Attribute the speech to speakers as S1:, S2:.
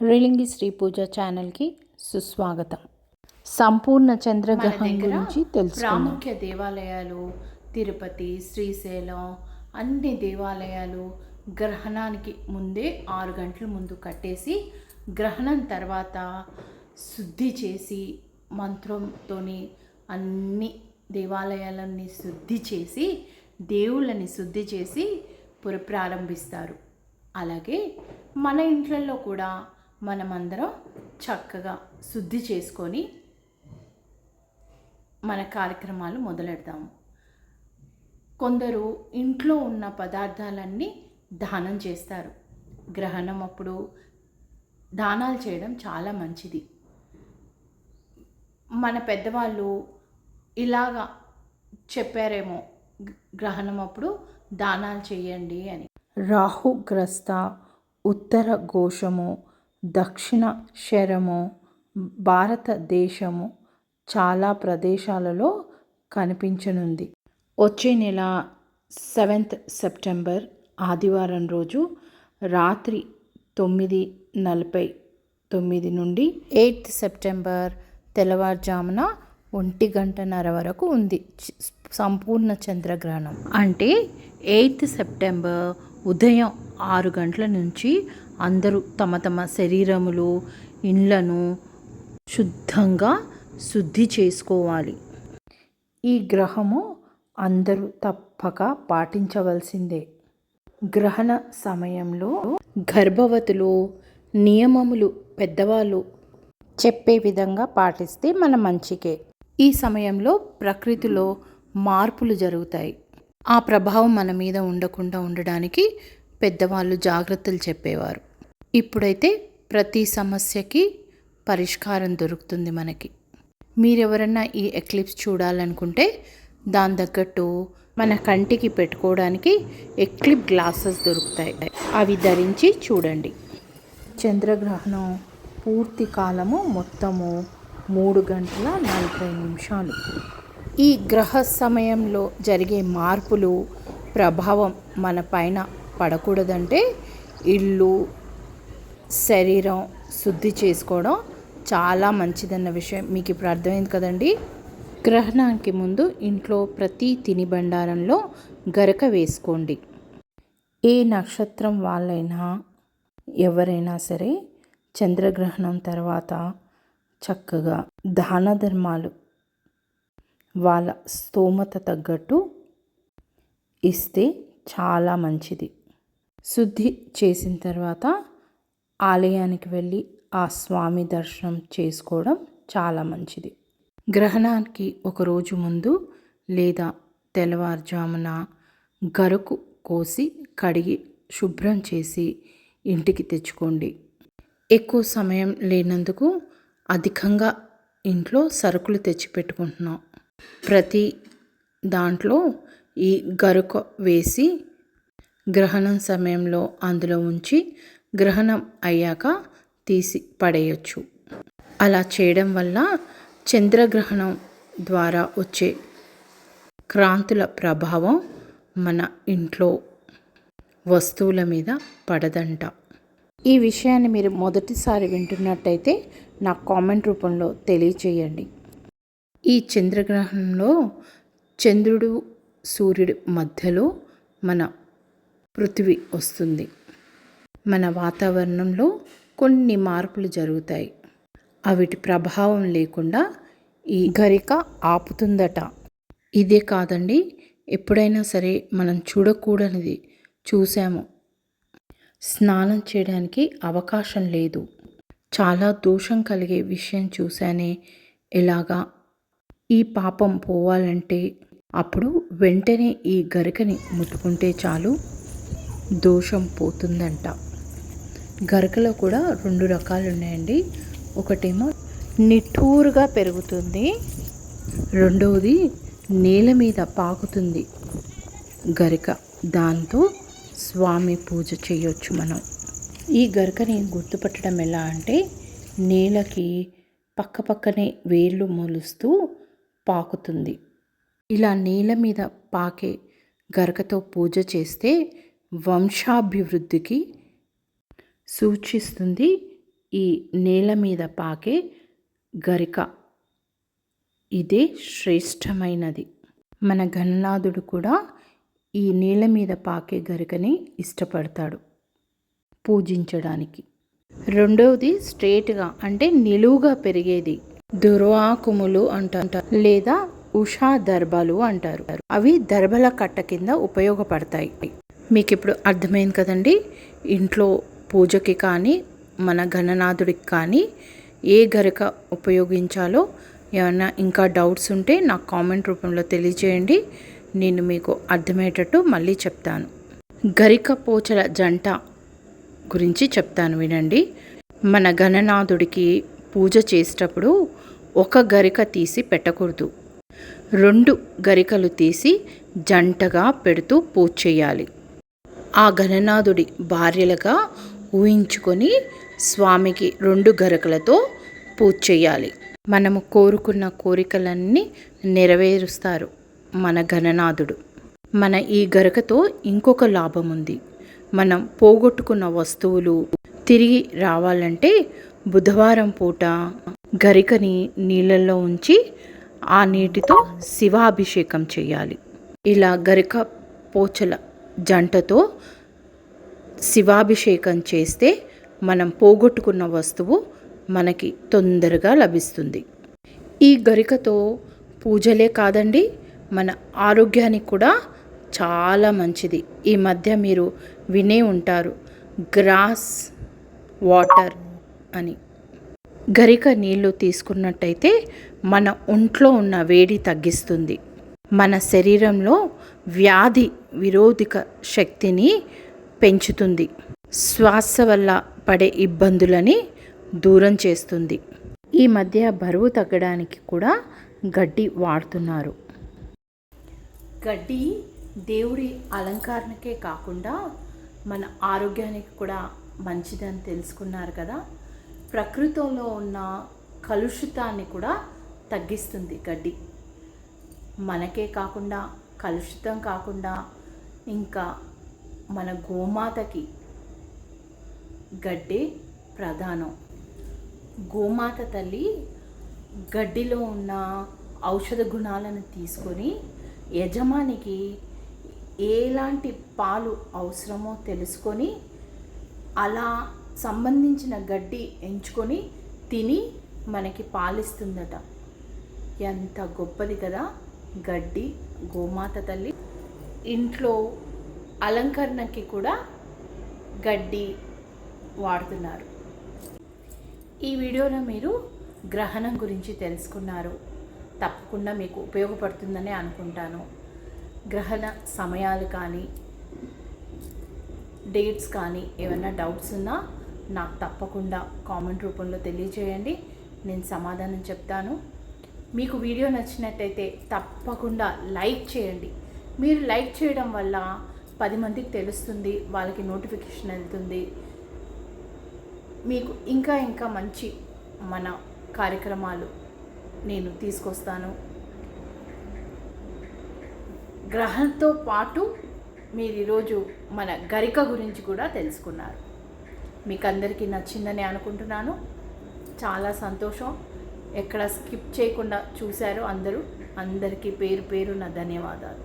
S1: రీలింగి శ్రీ పూజ ఛానల్కి సుస్వాగతం. సంపూర్ణ చంద్రగ్రహం గురించి తెలుసుకుందాం.
S2: ప్రాముఖ్య దేవాలయాలు తిరుపతి శ్రీశైలం అన్ని దేవాలయాలు గ్రహణానికి ముందే ఆరు గంటల ముందు కట్టేసి గ్రహణం తర్వాత శుద్ధి చేసి మంత్రంతోని అన్ని దేవాలయాలన్నీ శుద్ధి చేసి దేవుళ్ళని శుద్ధి చేసి పుర ప్రారంభిస్తారు. అలాగే మన ఇంట్లలో కూడా మనమందరం చక్కగా శుద్ధి చేసుకొని మన కార్యక్రమాలు మొదలెడతాము కొందరు ఇంట్లో ఉన్న పదార్థాలన్నీ దానం చేస్తారు. గ్రహణం అప్పుడు దానాలు చేయడం చాలా మంచిది. మన పెద్దవాళ్ళు ఇలాగా చెప్పారేమో గ్రహణం అప్పుడు దానాలు చేయండి అని.
S1: రాహుగ్రస్త ఉత్తర ఘోషము దక్షిణ శరము భారతదేశము చాలా ప్రదేశాలలో కనిపించనుంది. వచ్చే నెల సెవెంత్ సెప్టెంబర్ ఆదివారం రోజు రాత్రి తొమ్మిది నలభై తొమ్మిది నుండి ఎయిత్ సెప్టెంబర్ తెల్లవారుజామున ఒంటి గంటన్నర వరకు ఉంది. సంపూర్ణ చంద్రగ్రహణం. అంటే ఎయిత్ సెప్టెంబర్ ఉదయం ఆరు గంటల నుంచి అందరూ తమ తమ శరీరములు ఇండ్లను శుద్ధంగా శుద్ధి చేసుకోవాలి. ఈ గ్రహము అందరూ తప్పక పాటించవలసిందే. గ్రహణ సమయంలో గర్భవతులు నియమములు పెద్దవాళ్ళు చెప్పే విధంగా పాటిస్తే మన మంచికే. ఈ సమయంలో ప్రకృతిలో మార్పులు జరుగుతాయి. ఆ ప్రభావం మన మీద ఉండకుండా ఉండడానికి పెద్దవాళ్ళు జాగ్రత్తలు చెప్పేవారు. ఇప్పుడైతే ప్రతి సమస్యకి పరిష్కారం దొరుకుతుంది మనకి. మీరెవరన్నా ఈ ఎక్లిప్స్ చూడాలనుకుంటే దాని తగ్గట్టు మన కంటికి పెట్టుకోవడానికి ఎక్లిప్ గ్లాసెస్ దొరుకుతాయి. అవి ధరించి చూడండి. చంద్రగ్రహణం పూర్తి కాలము మొత్తము మూడు గంటల నలభై నిమిషాలు. ఈ గ్రహ సమయంలో జరిగే మార్పులు ప్రభావం మన పైన పడకూడదంటే ఇల్లు శరీరం శుద్ధి చేసుకోవడం చాలా మంచిదన్న విషయం. మీకు ఇప్పుడు అర్థమైంది కదండి? గ్రహణానికి ముందు ఇంట్లో ప్రతి తినిబండారంలో గరక వేసుకోండి. ఏ నక్షత్రం వాళ్ళైనా ఎవరైనా సరే చంద్రగ్రహణం తర్వాత చక్కగా దాన ధర్మాలు వాళ్ళ స్తోమత తగ్గట్టు ఇస్తే చాలా మంచిది. శుద్ధి చేసిన తర్వాత ఆలయానికి వెళ్ళి ఆ స్వామి దర్శనం చేసుకోవడం చాలా మంచిది. గ్రహణానికి ఒక రోజు ముందు లేదా తెల్లవారుజామున గరకు కోసి కడిగి శుభ్రం చేసి ఇంటికి తెచ్చుకోండి. ఎక్కువ సమయం లేనందుకు అధికంగా ఇంట్లో సరుకులు తెచ్చిపెట్టుకుంటున్నాం ప్రతి దాంట్లో ఈ గరుక వేసి గ్రహణం సమయంలో అందులో ఉంచి గ్రహణం అయ్యాక తీసి పడేయచ్చు. అలా చేయడం వల్ల చంద్రగ్రహణం ద్వారా వచ్చే క్రాంతుల ప్రభావం మన ఇంట్లో వస్తువుల మీద పడదంట. ఈ విషయాన్ని మీరు మొదటిసారి వింటున్నట్టయితే నాకు కామెంట్ రూపంలో తెలియచేయండి. ఈ చంద్రగ్రహణంలో చంద్రుడు సూర్యుడు మధ్యలో మన పృథివి వస్తుంది. మన వాతావరణంలో కొన్ని మార్పులు జరుగుతాయి. అవిటి ప్రభావం లేకుండా ఈ గరిక ఆపుతుందట. ఇదే కాదండి ఎప్పుడైనా సరే మనం చూడకూడనిది చూసాము స్నానం చేయడానికి అవకాశం లేదు. చాలా దోషం కలిగే విషయం చూశానే ఎలాగా? ఈ పాపం పోవాలంటే అప్పుడు వెంటనే ఈ గరికని ముట్టుకుంటే చాలు. దోషం పోతుందంట. గరకలో కూడా రెండు రకాలు ఉన్నాయండి ఒకటేమో నిఠూరుగా పెరుగుతుంది. రెండవది నేల మీద పాకుతుంది. గరిక. దాంతో స్వామి పూజ చేయొచ్చు మనం. ఈ గరకని గుర్తుపట్టడం ఎలా అంటే నేలకి పక్కపక్కనే వేర్లు మొలుస్తూ పాకుతుంది. ఇలా నేల మీద పాకే గరకతో పూజ చేస్తే వంశాభివృద్ధికి సూచిస్తుంది ఈ నేల మీద పాకే గరిక. ఇదే శ్రేష్టమైనది. మన గణనాథుడు కూడా ఈ నేల మీద పాకే గరికని ఇష్టపడతాడు పూజించడానికి. రెండవది స్ట్రేట్గా అంటే నిలువుగా పెరిగేది. దుర్వాకుములు అంట లేదా ఉషా దర్భాలు అంటారు. అవి దర్భల కట్ట కింద ఉపయోగపడతాయి. మీకు ఇప్పుడు అర్థమైంది కదండి. ఇంట్లో పూజకి కానీ మన గణనాథుడికి కానీ ఏ గరిక ఉపయోగించాలో ఏమైనా ఇంకా డౌట్స్ ఉంటే నాకు కామెంట్ రూపంలో తెలియజేయండి. నేను మీకు అర్థమయ్యేటట్టు మళ్ళీ చెప్తాను. గరిక పోచల జంట గురించి చెప్తాను వినండి. మన గణనాథుడికి పూజ చేసేటప్పుడు ఒక గరిక తీసి పెట్టకూడదు. రెండు గరికలు తీసి జంటగా పెడుతూ పూజ చేయాలి. ఆ గణనాథుడి భార్యలుగా ఊహించుకొని స్వామికి రెండు గరికలతో పూజ చేయాలి. మనము కోరుకున్న కోరికలన్నీ నెరవేరుస్తారు మన గణనాథుడు మన ఈ గరకతో ఇంకొక లాభం ఉంది మనం పోగొట్టుకున్న వస్తువులు తిరిగి రావాలంటే బుధవారం పూట గరికని నీళ్ళల్లో ఉంచి ఆ నీటితో శివాభిషేకం చేయాలి. ఇలా గరిక పోచల జంటతో శివాభిషేకం చేస్తే మనం పోగొట్టుకున్న వస్తువు మనకి తొందరగా లభిస్తుంది. ఈ గరికతో పూజలే కాదండి మన ఆరోగ్యానికి కూడా చాలా మంచిది. ఈ మధ్య మీరు వినే ఉంటారు గ్రాస్ వాటర్ అని. గరిక నీళ్ళు తీసుకున్నట్టయితే మన ఒంట్లో ఉన్న వేడి తగ్గిస్తుంది. మన శరీరంలో వ్యాధి విరోధిక శక్తిని పెంచుతుంది. శ్వాస వల్ల పడే ఇబ్బందులని దూరం చేస్తుంది. ఈ మధ్య బరువు తగ్గడానికి కూడా గడ్డి వాడుతున్నారు.
S2: గడ్డి దేవుడి అలంకరణకే కాకుండా మన ఆరోగ్యానికి కూడా మంచిదని తెలుసుకున్నారు కదా. ప్రకృతిలో ఉన్న కలుషితాన్ని కూడా తగ్గిస్తుంది గడ్డి. మనకే కాకుండా కలుషితం కాకుండా ఇంకా మన గోమాతకి గడ్డి ప్రధానం. గోమాత తల్లి గడ్డిలో ఉన్న ఔషధ గుణాలను తీసుకొని యజమానికి ఎలాంటి పాలు అవసరమో తెలుసుకొని అలా సంబంధించిన గడ్డి ఎంచుకొని తిని మనకి పాలిస్తుందట. ఎంత గొప్పది కదా! గడ్డి గోమాత తల్లి. ఇంట్లో అలంకరణకి కూడా గడ్డి వాడుతున్నారు. ఈ వీడియోలో మీరు గ్రహణం గురించి తెలుసుకున్నారు. తప్పకుండా మీకు ఉపయోగపడుతుందని అనుకుంటాను. గ్రహణ సమయాలు కానీ డేట్స్ కానీ ఏమైనా డౌట్స్ ఉన్నా నాకు తప్పకుండా కామెంట్ రూపంలో తెలియజేయండి నేను సమాధానం చెప్తాను. మీకు వీడియో నచ్చినట్టయితే తప్పకుండా లైక్ చేయండి. మీరు లైక్ చేయడం వల్ల పది మందికి తెలుస్తుంది వాళ్ళకి నోటిఫికేషన్ వెళ్తుంది. మీకు ఇంకా ఇంకా మంచి మన కార్యక్రమాలు నేను తీసుకొస్తాను. గ్రహంతో పాటు మీరు ఈరోజు మన గరిక గురించి కూడా తెలుసుకున్నారు. మీకు అందరికీ నచ్చిందని అనుకుంటున్నాను. చాలా సంతోషం. ఎక్కడ స్కిప్ చేయకుండా చూశారు అందరూ అందరికీ పేరు పేరు నా ధన్యవాదాలు.